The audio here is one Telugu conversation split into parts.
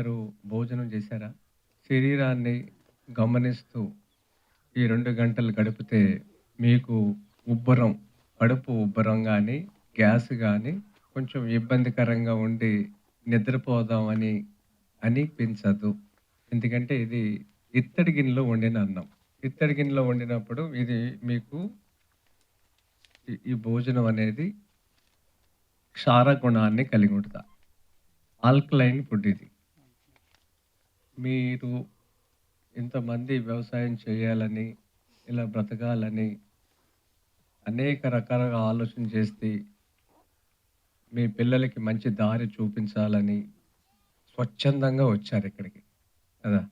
అందరూ భోజనం చేశారా? శరీరాన్ని గమనిస్తూ ఈ రెండు గంటలు గడిపితే మీకు ఉబ్బరం కడుపు ఉబ్బరం కానీ గ్యాస్ కానీ కొంచెం ఇబ్బందికరంగా ఉండి నిద్రపోదామని అనిపించదు. ఎందుకంటే ఇది ఇత్తడి గిన్నెలో వండిన అన్నం. ఇత్తడి గిన్నెలో వండినప్పుడు ఇది మీకు ఈ- భోజనం అనేది క్షార గుణాన్ని కలిగి ఉంటుంది ఆల్కలైన్ ఫుడ్ ఇది. మీరు ఇంతమంది వ్యవసాయం చేయాలని ఇలా బ్రతకాలని అనేక రకాలుగా ఆలోచన చేస్తే మీ పిల్లలకి మంచి దారి చూపించాలని స్వచ్ఛందంగా వచ్చారు ఇక్కడికి. కదా?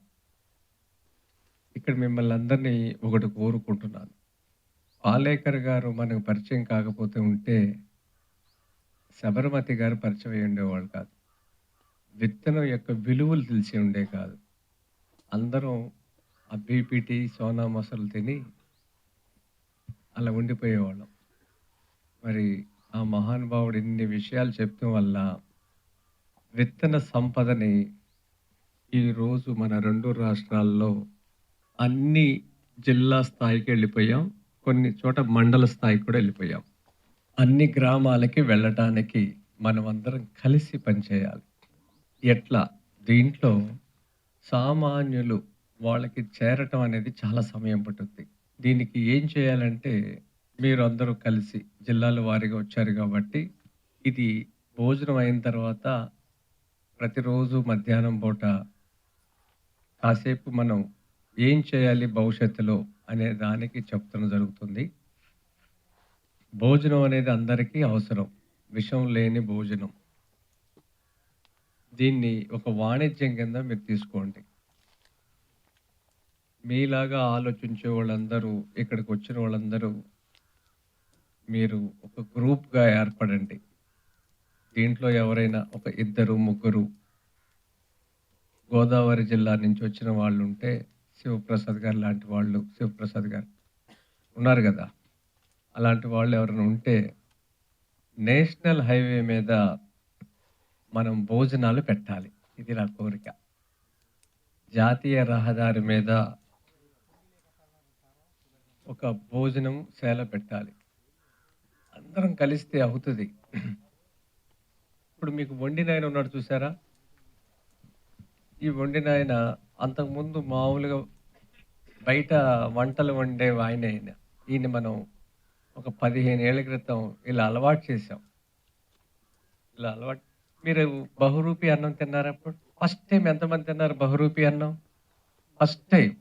ఇక్కడ మిమ్మల్ని అందరినీ ఒకటి కోరుకుంటున్నాను. పాలేకర్ గారు మనకు పరిచయం కాకపోతే ఉంటే శబరమతి గారు పరిచయం అయ్యి ఉండేవాళ్ళు కాదు. విత్తనం యొక్క విలువలు తెలిసి ఉండే కాదు. అందరం ఆ బీపీటీ సోనా మసాలు తిని అలా ఉండిపోయేవాళ్ళం. మరి ఆ మహానుభావుడు ఇన్ని విషయాలు చెప్పడం వల్ల విత్తన సంపదని ఈరోజు మన రెండు రాష్ట్రాల్లో అన్ని జిల్లా స్థాయికి వెళ్ళిపోయాం. కొన్ని చోట మండల స్థాయికి కూడా వెళ్ళిపోయాం. అన్ని గ్రామాలకి వెళ్ళటానికి మనమందరం కలిసి పనిచేయాలి. ఎట్లా? దీంట్లో సామాన్యులు వాళ్ళకి చేరటం అనేది చాలా సమయం పట్టుద్ది. దీనికి ఏం చేయాలంటే మీరు అందరూ కలిసి జిల్లాల వారీగా వచ్చారు కాబట్టి ఇది భోజనం అయిన తర్వాత ప్రతిరోజు మధ్యాహ్నం పూట కాసేపు మనం ఏం చేయాలి భవిష్యత్తులో అనే దానికి చెప్తడం జరుగుతుంది. భోజనం అనేది అందరికీ అవసరం. విషం లేని భోజనం. దీన్ని ఒక వాణిజ్యం కింద మీరు తీసుకోండి. మీలాగా ఆలోచించే వాళ్ళందరూ ఇక్కడికి వచ్చిన వాళ్ళందరూ మీరు ఒక గ్రూప్గా ఏర్పడండి. దీంట్లో ఎవరైనా ఒక ఇద్దరు ముగ్గురు గోదావరి జిల్లా నుంచి వచ్చిన వాళ్ళు ఉంటే శివప్రసాద్ గారు లాంటి వాళ్ళు శివప్రసాద్ గారు ఉన్నారు కదా. అలాంటి వాళ్ళు ఎవరైనా ఉంటే నేషనల్ హైవే మీద మనం భోజనాలు పెట్టాలి. ఇది నా కోరిక. జాతీయ రహదారి మీద ఒక భోజనం సేల పెట్టాలి. అందరం కలిస్తే అవుతుంది. ఇప్పుడు మీకు వండిన ఆయన ఉన్నాడు చూసారా? ఈ వండిన ఆయన అంతకుముందు మామూలుగా బయట వంటలు వండే ఆయన ఆయన. ఈయన మనం ఒక పదిహేను ఏళ్ళ క్రితం ఇలా అలవాటు చేసాం ఇలా అలవాటు మీరు బహురూపి అన్నం తిన్నారు అప్పుడు? ఫస్ట్ టైం ఎంతమంది తిన్నారు బహురూపి అన్నం? ఫస్ట్ టైం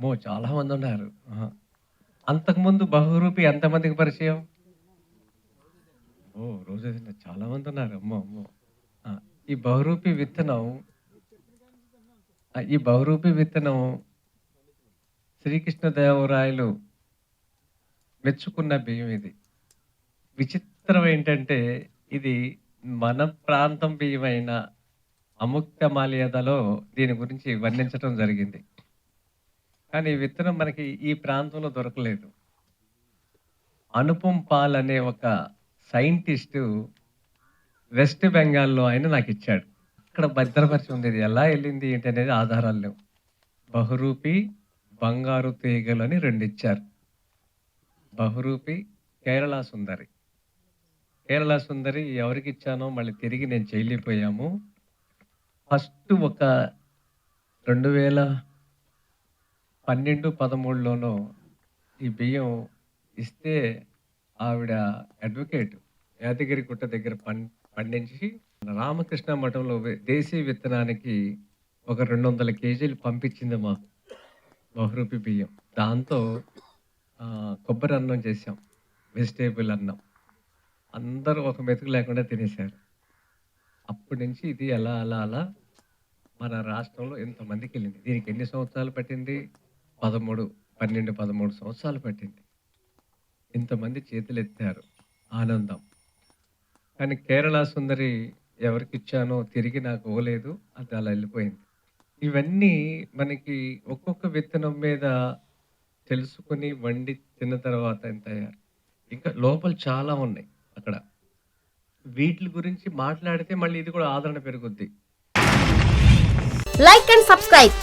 మో చాలా మంది ఉన్నారు. అంతకుముందు బహురూపి ఎంతమందికి పరిచయం? ఓ రోజు చాలా మంది ఉన్నారు. అమ్మో అమ్మో. ఆ, ఈ బహురూపి విత్తనం ఈ బహురూపి విత్తనం శ్రీకృష్ణదేవరాయలు మెచ్చుకున్న బియ్యం ఇది. విచిత్రం ఏంటంటే ఇది మన ప్రాంతం బియ్యమైన అముక్త మాల్యదలో దీని గురించి వర్ణించడం జరిగింది. కానీ ఈ విత్తనం మనకి ఈ ప్రాంతంలో దొరకలేదు. అనుపం పాల్ అనే ఒక సైంటిస్టు వెస్ట్ బెంగాల్లో ఆయన నాకు ఇచ్చాడు. అక్కడ భద్రపరిచి ఉంది ఇది ఎలా వెళ్ళింది ఏంటి అనేది ఆధారాలు లేవు. బహురూపి బంగారు తీగలు అని రెండు ఇచ్చారు. బహురూపి కేరళ సుందరి. కేరళ సుందరి ఎవరికి ఇచ్చానో మళ్ళీ తిరిగి నేను చేయలేకపోయాము ఫస్ట్ ఒక రెండు వేల పన్నెండు పదమూడులోనో ఈ బియ్యం ఇస్తే ఆవిడ అడ్వకేట్ యాదగిరి గుట్ట దగ్గర పం పండించి రామకృష్ణ మఠంలో దేశీయ విత్తనానికి ఒక రెండు వందల కేజీలు పంపించింది మా బహురూపి బియ్యం. దాంతో కొబ్బరి అన్నం చేసాం వెజిటేబుల్ అన్నం. అందరూ ఒక మెతుకు లేకుండా తినేశారు. అప్పటి నుంచి ఇది అలా అలా అలా మన రాష్ట్రంలో ఎంతమందికి వెళ్ళింది? దీనికి ఎన్ని సంవత్సరాలు పట్టింది? పదమూడు పన్నెండు పదమూడు సంవత్సరాలు పట్టింది. ఇంతమంది చేతులు ఎత్తారు. ఆనందం. కానీ కేరళ సుందరి ఎవరికి ఇచ్చానో తిరిగి నాకు ఇవ్వలేదు. అది అలా వెళ్ళిపోయింది. ఇవన్నీ మనకి ఒక్కొక్క విత్తనం మీద తెలుసుకుని వండి తిన్న తర్వాత ఎంత అయ్యారు? ఇంకా లోపల చాలా ఉన్నాయి. వీటి గురించి మాట్లాడితే మళ్ళీ ఇది కూడా ఆదరణ పెరుగుద్ది. Like and subscribe